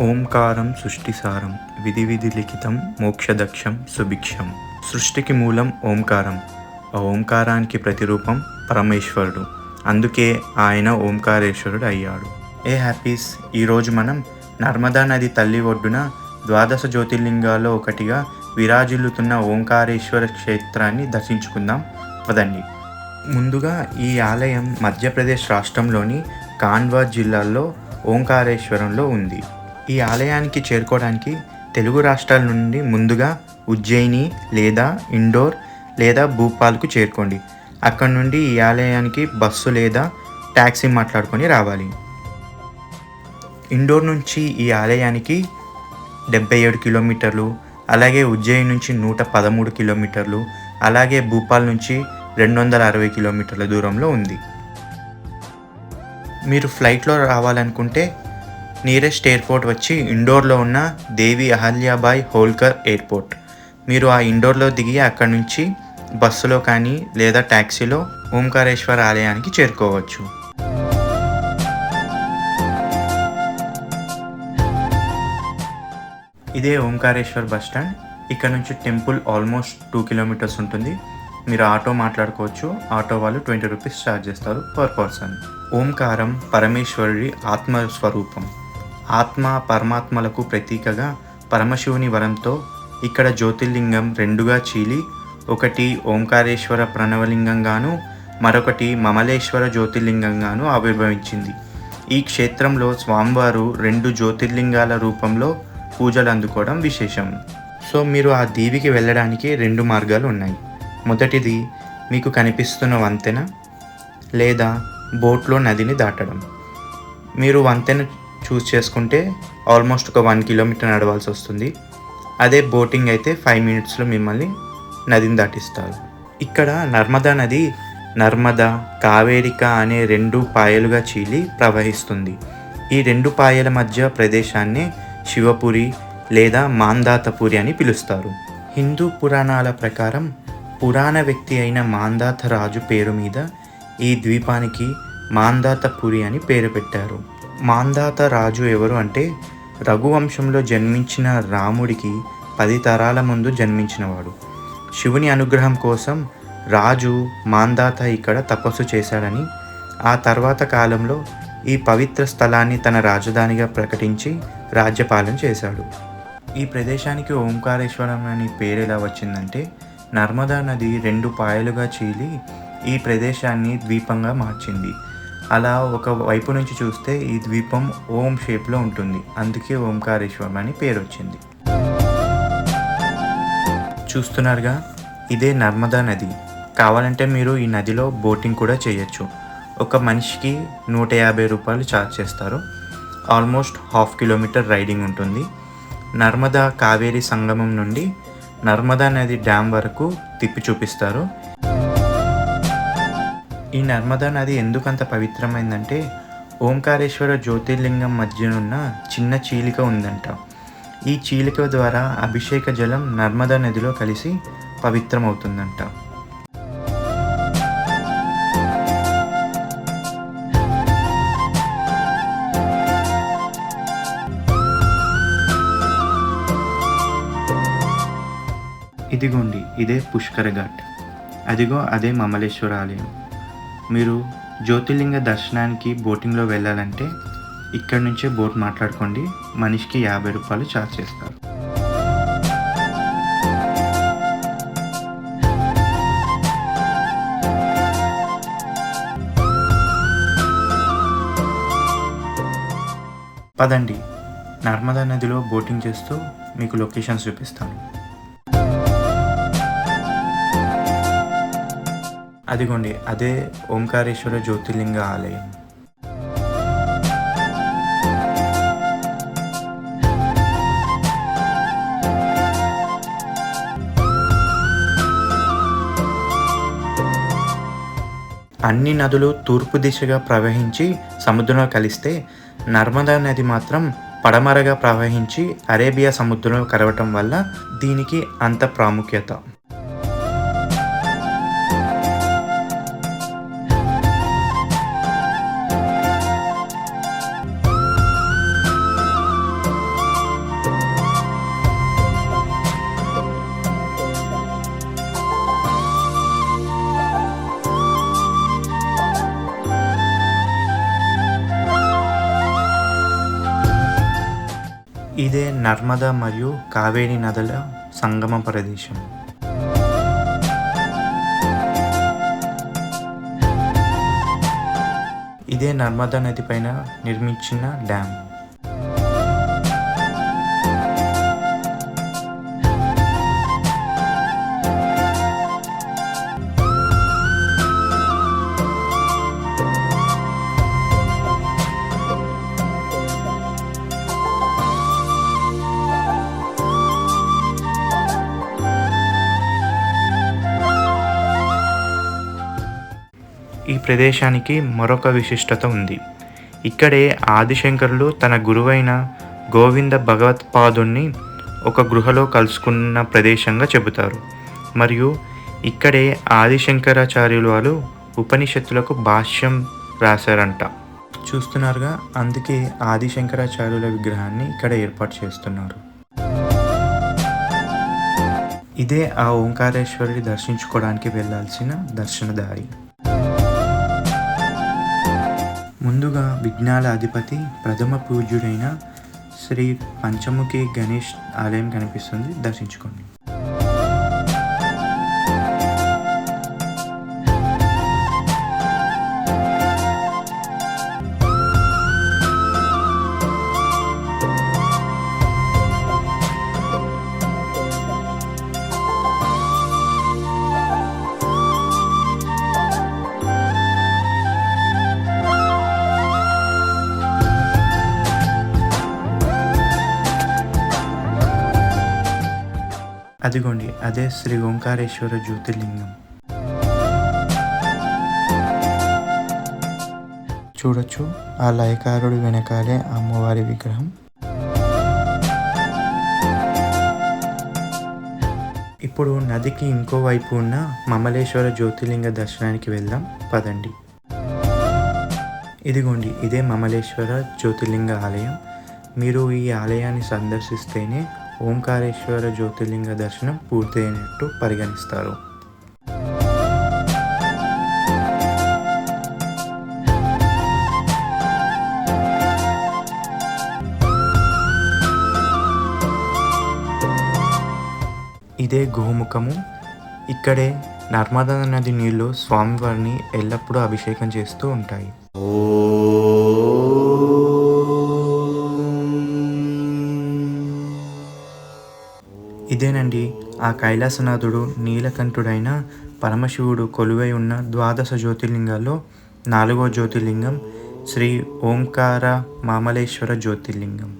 ఓంకారం సృష్టిసారం విధి విధి లిఖితం మోక్షదక్షం సుభిక్షం. సృష్టికి మూలం ఓంకారం. ఆ ఓంకారానికి ప్రతిరూపం పరమేశ్వరుడు. అందుకే ఆయన ఓంకారేశ్వరుడు అయ్యాడు. ఏ హ్యాపీస్? ఈరోజు మనం నర్మదా నది తల్లి ఒడ్డున ద్వాదశ జ్యోతిర్లింగాల్లో ఒకటిగా విరాజిల్లుతున్న ఓంకారేశ్వర క్షేత్రాన్ని దర్శించుకుందాం. పదండి. ముందుగా ఈ ఆలయం మధ్యప్రదేశ్ రాష్ట్రంలోని కాన్వా జిల్లాలో ఓంకారేశ్వరంలో ఉంది. ఈ ఆలయానికి చేరుకోవడానికి తెలుగు రాష్ట్రాల నుండి ముందుగా ఉజ్జయిని లేదా ఇండోర్ లేదా భూపాల్కు చేరుకోండి. అక్కడ నుండి ఈ ఆలయానికి బస్సు లేదా ట్యాక్సీ మాట్లాడుకొని రావాలి. ఇండోర్ నుంచి ఈ ఆలయానికి డెబ్బై ఏడు కిలోమీటర్లు అలాగే ఉజ్జయిని నుంచి నూట పదమూడు కిలోమీటర్లు అలాగే భూపాల్ నుంచి రెండు వందల అరవై కిలోమీటర్ల దూరంలో ఉంది. మీరు ఫ్లైట్లో రావాలనుకుంటే నియరెస్ట్ ఎయిర్పోర్ట్ వచ్చి ఇండోర్లో ఉన్న దేవి అహల్యాబాయ్ హోల్కర్ ఎయిర్పోర్ట్. మీరు ఆ ఇండోర్లో దిగి అక్కడి నుంచి బస్సులో కానీ లేదా ట్యాక్సీలో ఓంకారేశ్వర ఆలయానికి చేరుకోవచ్చు. ఇదే ఓంకారేశ్వర్ బస్ స్టాండ్. ఇక్కడ నుంచి టెంపుల్ ఆల్మోస్ట్ టూ కిలోమీటర్స్ ఉంటుంది. మీరు ఆటో మాట్లాడుకోవచ్చు. ఆటో వాళ్ళు ట్వంటీ రూపీస్ ఛార్జ్ చేస్తారు పర్ పర్సన్. ఓంకారం పరమేశ్వరుడి ఆత్మ స్వరూపం ఆత్మ పరమాత్మలకు ప్రతీకగా పరమశివుని వరంతో ఇక్కడ జ్యోతిర్లింగం రెండుగా చీలి ఒకటి ఓంకారేశ్వర ప్రణవలింగంగాను మరొకటి మమలేశ్వర జ్యోతిర్లింగంగాను ఆవిర్భవించింది. ఈ క్షేత్రంలో స్వామివారు రెండు జ్యోతిర్లింగాల రూపంలో పూజలు అందుకోవడం విశేషం. సో మీరు ఆ దీవికి వెళ్ళడానికి రెండు మార్గాలు ఉన్నాయి. మొదటిది మీకు కనిపిస్తున్న వంతెన లేదా బోట్లో నదిని దాటడం. మీరు వంతెన చూస్ చేసుకుంటే ఆల్మోస్ట్ ఒక వన్ కిలోమీటర్ నడవాల్సి వస్తుంది. అదే బోటింగ్ అయితే ఫైవ్ మినిట్స్లో మిమ్మల్ని నదిని దాటిస్తారు. ఇక్కడ నర్మదా నది నర్మదా కావేరిక అనే రెండు పాయలుగా చీలి ప్రవహిస్తుంది. ఈ రెండు పాయల మధ్య ప్రదేశాన్ని శివపురి లేదా మాందాతపురి అని పిలుస్తారు. హిందూ పురాణాల ప్రకారం పురాణ వ్యక్తి అయిన మాందాత రాజు పేరు మీద ఈ ద్వీపానికి మాందాతపురి అని పేరు పెట్టారు. మాందాత రాజు ఎవరు అంటే రఘువంశంలో జన్మించిన రాముడికి పది తరాల ముందు జన్మించినవాడు. శివుని అనుగ్రహం కోసం రాజు మాందాత ఇక్కడ తపస్సు చేశాడని ఆ తర్వాత కాలంలో ఈ పవిత్ర స్థలాన్ని తన రాజధానిగా ప్రకటించి రాజ్యపాలన చేశాడు. ఈ ప్రదేశానికి ఓంకారేశ్వరం అని పేరు ఎలా వచ్చిందంటే నర్మదా నది రెండు పాయలుగా చీలి ఈ ప్రదేశాన్ని ద్వీపంగా మార్చింది. అలా ఒక వైపు నుంచి చూస్తే ఈ ద్వీపం ఓం షేప్లో ఉంటుంది. అందుకే ఓంకారేశ్వరం అని పేరు వచ్చింది చూస్తున్నారుగా ఇదే నర్మదా నది. కావాలంటే మీరు ఈ నదిలో బోటింగ్ కూడా చేయొచ్చు. ఒక మనిషికి నూట యాభై రూపాయలు ఛార్జ్ చేస్తారు. ఆల్మోస్ట్ హాఫ్ కిలోమీటర్ రైడింగ్ ఉంటుంది. నర్మదా కావేరి సంగమం నుండి నర్మదా నది డ్యామ్ వరకు తిప్పి చూపిస్తారు. ఈ నర్మదా నది ఎందుకంత పవిత్రమైందంటే ఓంకారేశ్వర జ్యోతిర్లింగం మధ్యనున్న చిన్న చీలిక ఉందంట. ఈ చీలిక ద్వారా అభిషేక జలం నర్మదా నదిలో కలిసి పవిత్రమవుతుందంట. ఇదిగోండి ఇదే పుష్కర ఘాట్. అదిగో అదే మమలేశ్వర ఆలయం. మీరు జ్యోతిర్లింగ దర్శనానికి బోటింగ్లో వెళ్ళాలంటే ఇక్కడ నుంచే బోట్ మాట్లాడుకోండి. మనిషికి యాభై రూపాయలు ఛార్జ్ చేస్తారు. పదండి. నర్మదా నదిలో బోటింగ్ చేస్తూ మీకు లొకేషన్స్ చూపిస్తాను. అదిగోండి అదే ఓంకారేశ్వర జ్యోతిర్లింగ ఆలయం. అన్ని నదులు తూర్పు దిశగా ప్రవహించి సముద్రంలో కలిస్తే నర్మదా నది మాత్రం పడమరగా ప్రవహించి అరేబియా సముద్రంలో కలవటం వల్ల దీనికి అంత ప్రాముఖ్యత. ఇదే నర్మదా మరియు కావేరి నదుల సంగమ ప్రదేశం. ఇదే నర్మదా నది పైన నిర్మించిన డ్యామ్. ఈ ప్రదేశానికి మరొక విశిష్టత ఉంది. ఇక్కడే ఆదిశంకరులు తన గురువైన గోవింద భగవత్పాదుని ఒక గృహలో కలుసుకున్న ప్రదేశంగా చెబుతారు. మరియు ఇక్కడే ఆదిశంకరాచార్యులు వాళ్ళు ఉపనిషత్తులకు భాష్యం రాశారంట. చూస్తున్నారుగా అందుకే ఆదిశంకరాచార్యుల విగ్రహాన్ని ఇక్కడ ఏర్పాటు చేస్తున్నారు. ఇదే ఆ ఓంకారేశ్వరుడి దర్శించుకోవడానికి వెళ్ళాల్సిన దర్శన దారి ముందుగా విఘ్నాల అధిపతి ప్రథమ పూజ్యుడైన శ్రీ పంచముఖి గణేష్ ఆలయం కనిపిస్తుంది. దర్శించుకోండి. అదిగోండి అదే శ్రీ ఓంకారేశ్వర జ్యోతిర్లింగం. చూడొచ్చు ఆ లయకారుడు వెనకాలే అమ్మవారి విగ్రహం. ఇప్పుడు నదికి ఇంకో వైపు ఉన్న మమలేశ్వర జ్యోతిర్లింగ దర్శనానికి వెళ్దాం పదండి. ఇదిగోండి ఇదే మమలేశ్వర జ్యోతిర్లింగ ఆలయం. మీరు ఈ ఆలయాన్ని సందర్శిస్తేనే ఓంకారేశ్వర జ్యోతిర్లింగ దర్శనం పూర్తయినట్టు పరిగణిస్తారు. ఇదే గోముఖము ఇక్కడే నర్మదా నది నీళ్ళు స్వామివారిని ఎల్లప్పుడూ అభిషేకం చేస్తూ ఉంటాయి. ఆ కైలాసనాథుడు నీలకంఠుడైన పరమశివుడు కొలువై ఉన్న ద్వాదశ జ్యోతిర్లింగాల్లో నాలుగో జ్యోతిర్లింగం శ్రీ ఓంకార మామలేశ్వర జ్యోతిర్లింగం.